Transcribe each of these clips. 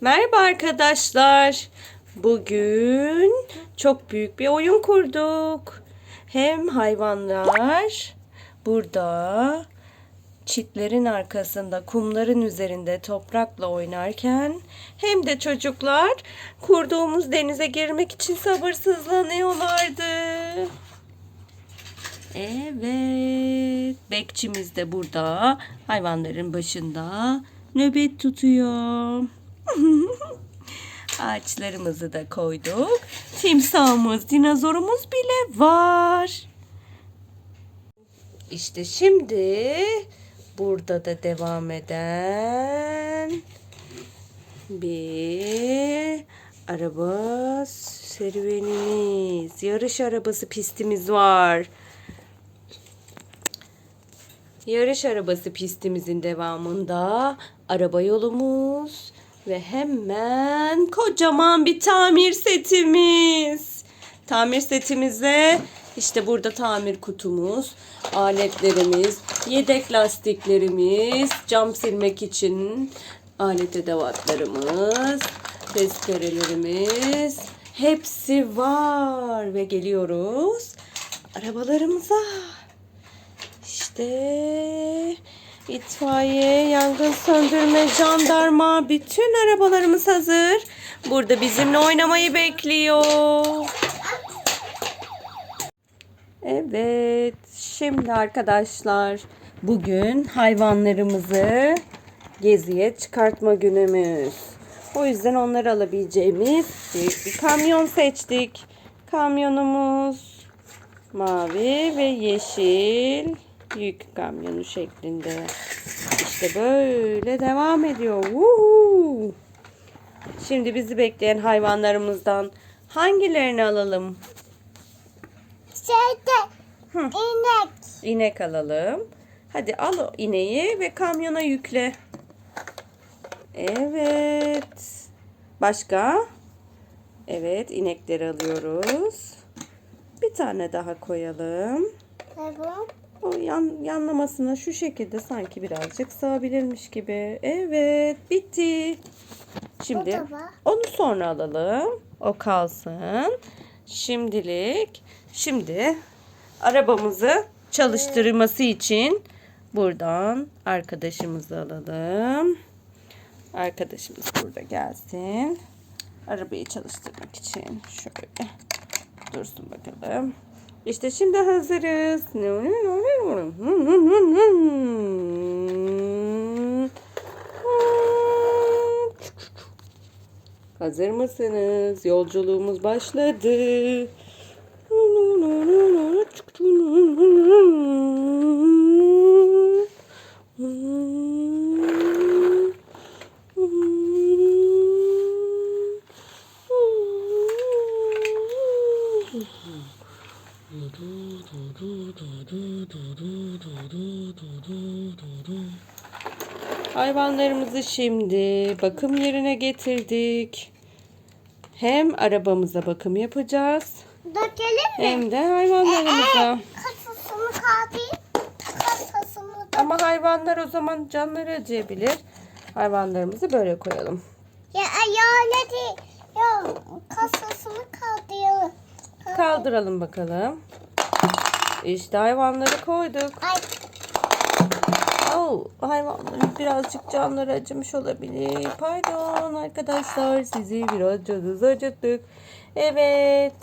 Merhaba arkadaşlar. Bugün çok büyük bir oyun kurduk. Hem hayvanlar burada çitlerin arkasında kumların üzerinde toprakla oynarken hem de çocuklar kurduğumuz denize girmek için sabırsızlanıyorlardı. Evet, bekçimiz de burada hayvanların başında nöbet tutuyor. Ağaçlarımızı da koyduk. Timsahımız, dinozorumuz bile var. İşte şimdi burada da devam eden bir araba serüvenimiz, yarış arabası pistimiz var. Yarış arabası pistimizin devamında araba yolumuz ve hemen kocaman bir tamir setimiz. Tamir setimize işte burada tamir kutumuz, aletlerimiz, yedek lastiklerimiz, cam silmek için alet edevatlarımız, tezkerelerimiz hepsi var ve geliyoruz arabalarımıza. İşte itfaiye, yangın söndürme, jandarma, bütün arabalarımız hazır. Burada bizimle oynamayı bekliyor. Evet, şimdi arkadaşlar bugün hayvanlarımızı geziye çıkartma günümüz. O yüzden onları alabileceğimiz büyük bir kamyon seçtik. Kamyonumuz mavi ve yeşil yük kamyonu şeklinde. İşte böyle devam ediyor. Woohoo! Şimdi bizi bekleyen hayvanlarımızdan hangilerini alalım? Şeyde inek. İnek alalım. Hadi al o ineği ve kamyona yükle. Evet. Başka? Evet, inekleri alıyoruz. Bir tane daha koyalım. Tamam. O yan, yanlamasına şu şekilde sanki birazcık sığabilirmiş gibi. Evet, bitti. Şimdi onu sonra alalım. O kalsın. Şimdilik, şimdi arabamızı çalıştırması için buradan arkadaşımızı alalım. Arkadaşımız burada gelsin. Arabayı çalıştırmak için şöyle dursun bakalım. İşte şimdi hazırız. Hazır mısınız? Yolculuğumuz başladı. Hayvanlarımızı şimdi bakım yerine getirdik. Hem arabamıza bakım yapacağız Dökelim mi? hem de hayvanlarımıza. Kasasını kaldı. Kasasını da. Ama hayvanlar o zaman canları acıyabilir. Hayvanlarımızı böyle koyalım. Ya ya öyle değil. Ya kasasını kaldıralım. Kaldıralım bakalım. İşte hayvanları koyduk. Ay Oh, hayvanların birazcık canları acımış olabilir. Pardon arkadaşlar sizi biraz canınız acıttık. Evet.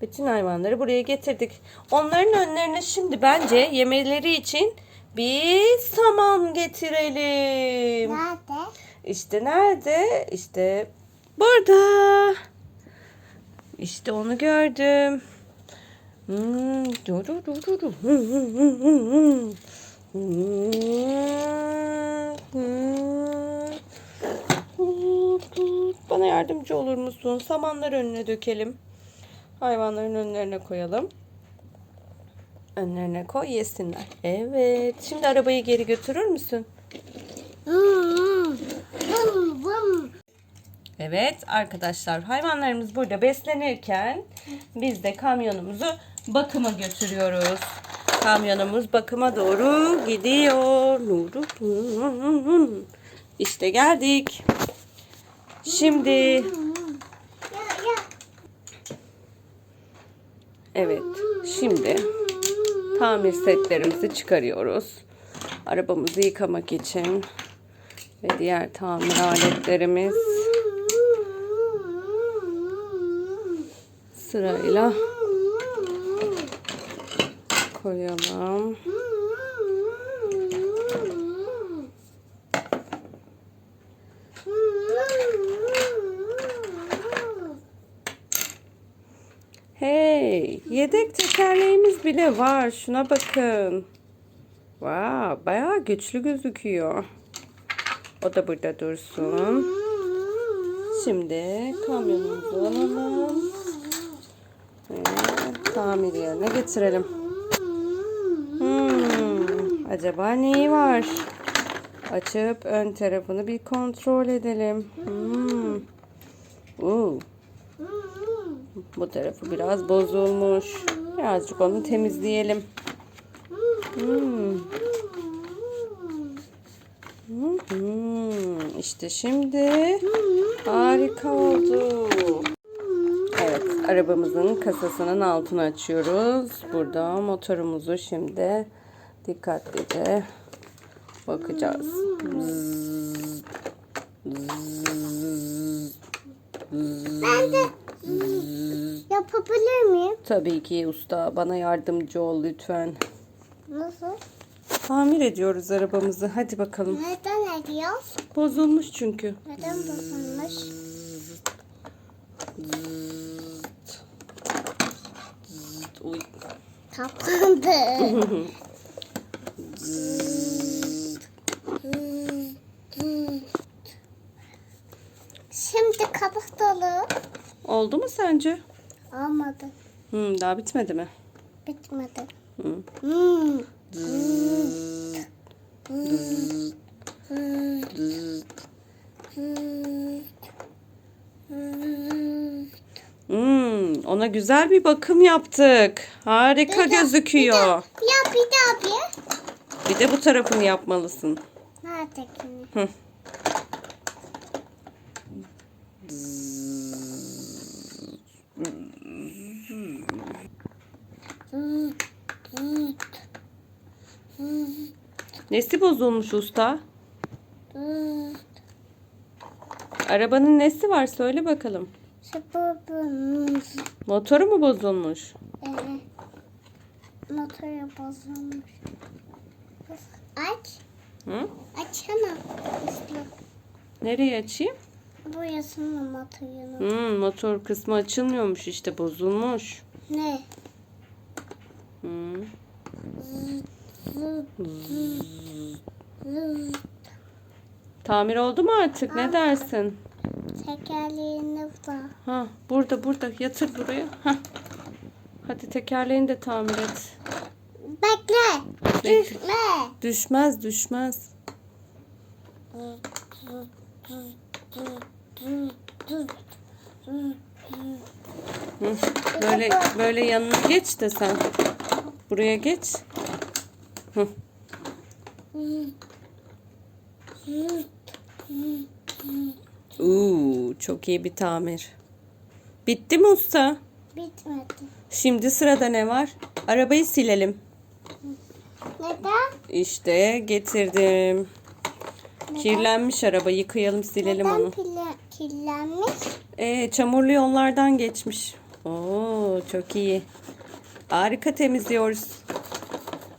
Bütün hayvanları buraya getirdik. Onların önlerine şimdi bence yemeleri için bir saman getirelim. nerede? İşte nerede? İşte burada. İşte onu gördüm. Hmm, dur, dur, dur, dur, Bana yardımcı olur musun? Samanları önüne dökelim. Hayvanların önlerine koyalım. Önlerine koy yesinler. Evet. Şimdi arabayı geri götürür müsün? Evet arkadaşlar hayvanlarımız burada beslenirken biz de kamyonumuzu bakıma götürüyoruz. Kamyonumuz bakıma doğru gidiyor. İşte geldik. Şimdi evet şimdi tamir setlerimizi çıkarıyoruz. Arabamızı yıkamak için ve diğer tamir aletlerimiz sırayla koyalım. Hey, yedek tekerleğimiz bile var. Şuna bakın. Wow, bayağı güçlü gözüküyor. O da burada dursun. Şimdi kamyonumuzu alalım. Ve tamir yerine getirelim. Acaba neyi var? Açıp ön tarafını bir kontrol edelim. Hmm. Oo, bu tarafı biraz bozulmuş. Birazcık onu temizleyelim. Hmm. Hmm, işte şimdi harika oldu. Evet, arabamızın kasasının altını açıyoruz. Burada motorumuzu şimdi dikkatlice bakacağız. Zzz, zzz, Ben de yapabilir miyim? Tabii ki usta bana yardımcı ol lütfen. Nasıl? Tamir ediyoruz arabamızı. Hadi bakalım. Neden ediyoruz? Bozulmuş çünkü. Neden bozulmuş? Uy. Kapandı. Şimdi kapatalım. Oldu mu sence? Olmadı. Hmm, daha bitmedi mi? Bitmedi. Hmm. Hmm. Hmm, ona güzel bir bakım yaptık. Harika gözüküyor. Ya bir daha bir. Bir de bu tarafını yapmalısın. Neredekini? Hı. Nesi bozulmuş usta? Arabanın nesi var söyle bakalım. Motoru mu bozulmuş? Motoru bozulmuş. Aç. Hı? Açsana. Üstü. Nereye açayım? Boyasana motorunu. Hmm, motor kısmı açılmıyormuş işte bozulmuş. Ne? Hmm. Tamir oldu mu artık? Ne dersin? Tekerleğini da. Ha, burada burada yatır buraya. Ha. Hadi tekerleğini de tamir et. Bekle. Bekle. Düşme. Düşmez düşmez. Hı, Böyle böyle yanına geç de sen. Buraya geç. Hı. Uuu, çok iyi bir tamir. Bitti mi usta? Bitmedi. Şimdi sırada ne var? Arabayı silelim. Neden? İşte getirdim. Kirlenmiş araba yıkayalım silelim Neden onu. pile kirlenmiş? Ee, çamurlu yollardan geçmiş. Oo çok iyi. Harika temizliyoruz.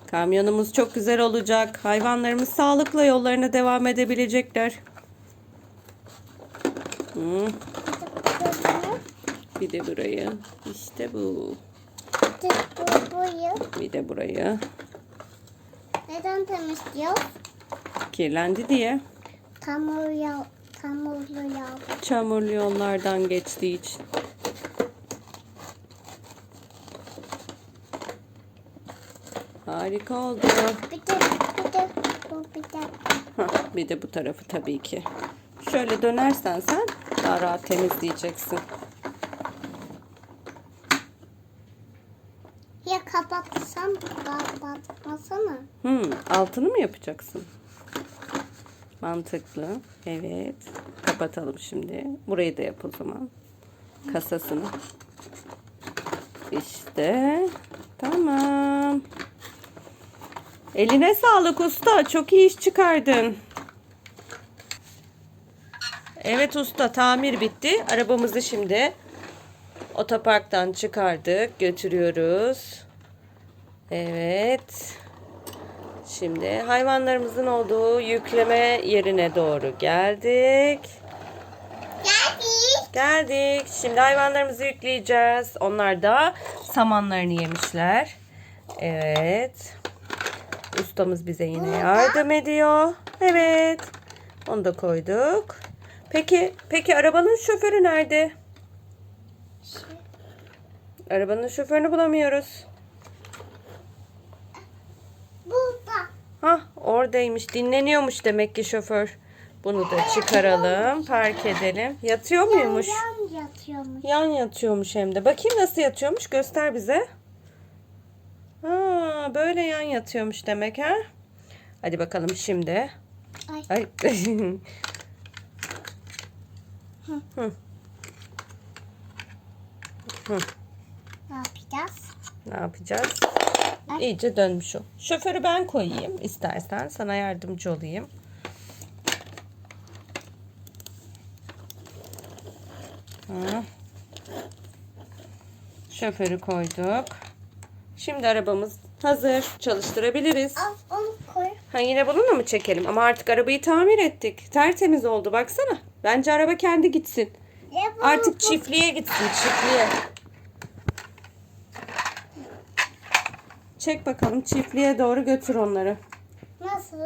Kamyonumuz çok güzel olacak. Hayvanlarımız sağlıkla yollarına devam edebilecekler. Gözünü. bir de burayı. İşte bu. Bir de. Bir burayı. Neden temizliyor? Kirlendi diye. Tamur yağ, tamurlu yağ. Çamurlu yollardan geçtiği için. Harika oldu. Bir de, bir de, bu bir de. Hah, bir de bu tarafı tabii ki. Şöyle dönersen sen daha rahat temizleyeceksin. Ya kapatsam kapatmasana. Hmm, altını mı yapacaksın? Mantıklı. Evet. Kapatalım şimdi. Burayı da yap o zaman. Kasasını. İşte. Tamam. Eline sağlık usta. Çok iyi iş çıkardın. Evet usta tamir bitti. Arabamızı şimdi otoparktan çıkardık. Götürüyoruz. Evet. Şimdi hayvanlarımızın olduğu yükleme yerine doğru geldik. Geldik. Geldik. Şimdi hayvanlarımızı yükleyeceğiz. Onlar da samanlarını yemişler. Evet. Ustamız bize yine yardım ediyor. Evet. Onu da koyduk. Peki, peki arabanın şoförü nerede? Arabanın şoförünü bulamıyoruz. Burada. Hah oradaymış. Dinleniyormuş demek ki şoför. Bunu da çıkaralım. Park edelim. Yatıyor muymuş? Yan yatıyormuş. Yan yatıyormuş hem de. Bakayım nasıl yatıyormuş. Göster bize. Ha, böyle yan yatıyormuş demek ha. Hadi bakalım şimdi. Ay. Ay. Ne yapacağız? ne yapacağız? İyice dönmüş o. Şoförü ben koyayım istersen. Sana yardımcı olayım. Hı. Şoförü koyduk. Şimdi arabamız hazır. Çalıştırabiliriz. Al onu koy. Ha yine bununla mı çekelim? Ama artık arabayı tamir ettik. Tertemiz oldu baksana. Bence araba kendi gitsin. Ya Artık bu- çiftliğe gitsin çiftliğe. Çek bakalım çiftliğe doğru götür onları. Nasıl?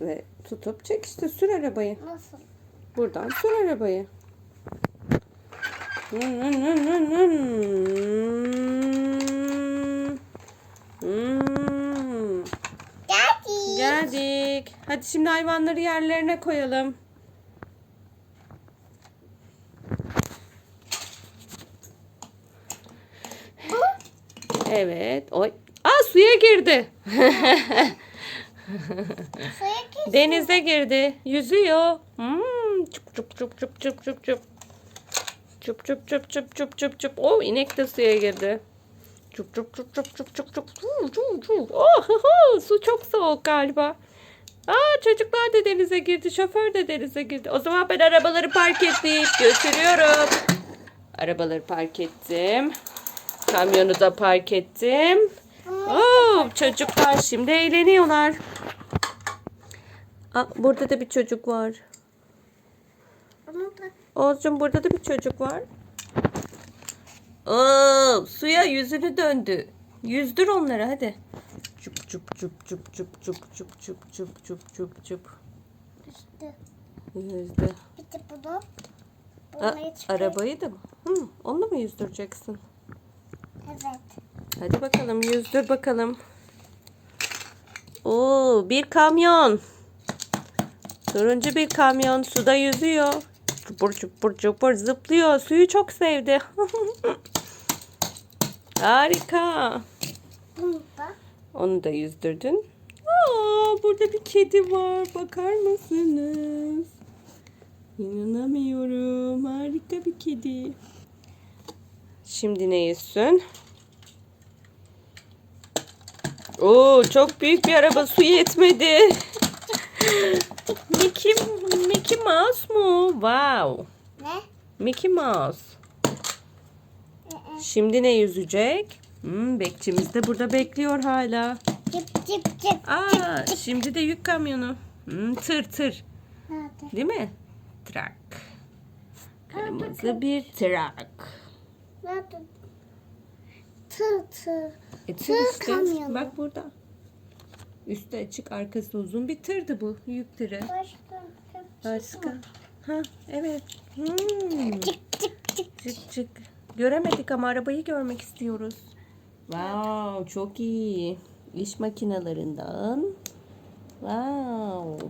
Ve tutup çek işte sür arabayı. Nasıl? Buradan sür arabayı. Hmm. Geldik. Geldik. Hadi şimdi hayvanları yerlerine koyalım. Evet. Oy. Aa suya girdi. Suya. Denize girdi. Yüzüyor. Hmm. Çup çup çup çup çup çup çup. Çup çup çup çup çup çup çup. Oh inek de suya girdi. Çup çup çup çup çup çup çup. Çup çup çup. Oh, ho, su çok soğuk galiba. Aa çocuklar da denize girdi. Şoför de denize girdi. O zaman ben arabaları park edip götürüyorum. Arabaları park ettim. Kamyonu da park ettim. Oo, çocuklar şimdi eğleniyorlar. Aa, burada da bir çocuk var. Oğuzcum burada da bir çocuk var. Oo, suya yüzünü döndü. Yüzdür onları hadi. Çup çup çup çup çup çup çup çup çup çup çup çup. düştü. Yüzdü. Bir de bunu. Aa, arabayı da mı? Hı, onu mu yüzdüreceksin? Evet. Hadi bakalım yüzdür bakalım. Oo bir kamyon. Turuncu bir kamyon suda yüzüyor. Çupur çupur çupur zıplıyor. Suyu çok sevdi. Harika. Bunu da. Onu da yüzdürdün. Aa, burada bir kedi var. Bakar mısınız? İnanamıyorum. Harika bir kedi. Şimdi ne yüzsün? Oo, çok büyük bir araba su yetmedi. Mickey, Mickey Mouse mu? Wow. Ne? Mickey Mouse. Şimdi ne yüzecek? Hmm, bekçimiz de burada bekliyor hala. Cıp cıp cıp. Aa, şimdi de yük kamyonu. Hmm, tır tır. Nerede? Değil mi? Trak. Kırmızı bir trak. Nerede? Tır tır. E, tır Tır işte. kamyonu. Bak burada. Üstü açık, arkası uzun bir tırdı bu. Yük tırı. Başka. Başka. Ha, evet. Hmm. Cık cık cık. Çık çık. Göremedik ama arabayı görmek istiyoruz. Wow, çok iyi. İş makinalarından. Wow.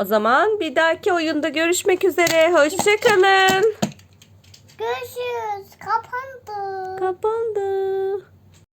O zaman bir dahaki oyunda görüşmek üzere. Hoşçakalın. Görüşürüz. Kapandı. Kapandı.